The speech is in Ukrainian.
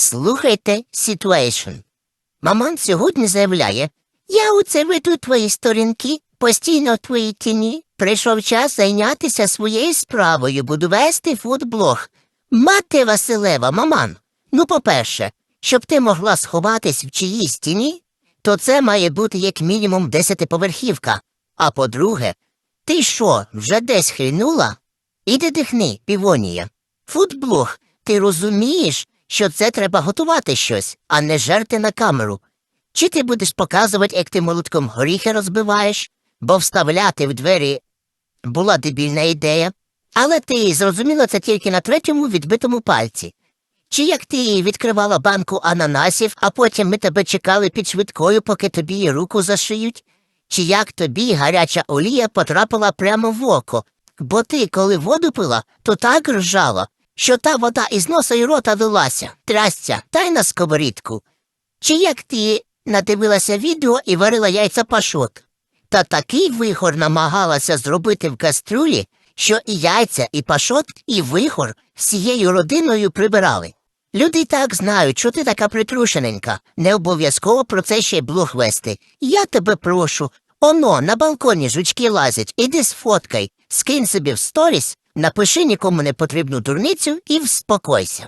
Слухайте ситуейшн. Маман сьогодні заявляє, я оце веду твої сторінки, постійно в твоїй тіні. Прийшов час зайнятися своєю справою, буду вести фудблог. Мати Василева, маман. Ну, по-перше, щоб ти могла сховатись в чиїсь тіні, то це має бути як мінімум десятиповерхівка. А по-друге, ти що, вже десь хильнула? Іди дихни, півонія. Фудблог, ти розумієш, що це треба готувати щось, а не жерти на камеру. Чи ти будеш показувати, як ти молотком горіхи розбиваєш, бо вставляти в двері була дебільна ідея, але ти зрозуміла це тільки на третьому відбитому пальці. Чи як ти відкривала банку ананасів, а потім ми тебе чекали під швидкою, поки тобі руку зашиють? Чи як тобі гаряча олія потрапила прямо в око? Бо ти, коли воду пила, то так ржала, що та вода із носа й рота лилася, трясця, та й на сковорідку. Чи як ти надивилася відео і варила яйця пашот? Та такий вихор намагалася зробити в кастрюлі, що і яйця, і пашот, і вихор всією родиною прибирали. Люди так знають, що ти така притрушененька, не обов'язково про це ще й блог вести. Я тебе прошу, оно, на балконі жучки лазять, іди сфоткай, скинь собі в сторіс, напиши нікому не потрібну дурницю і вспокойся.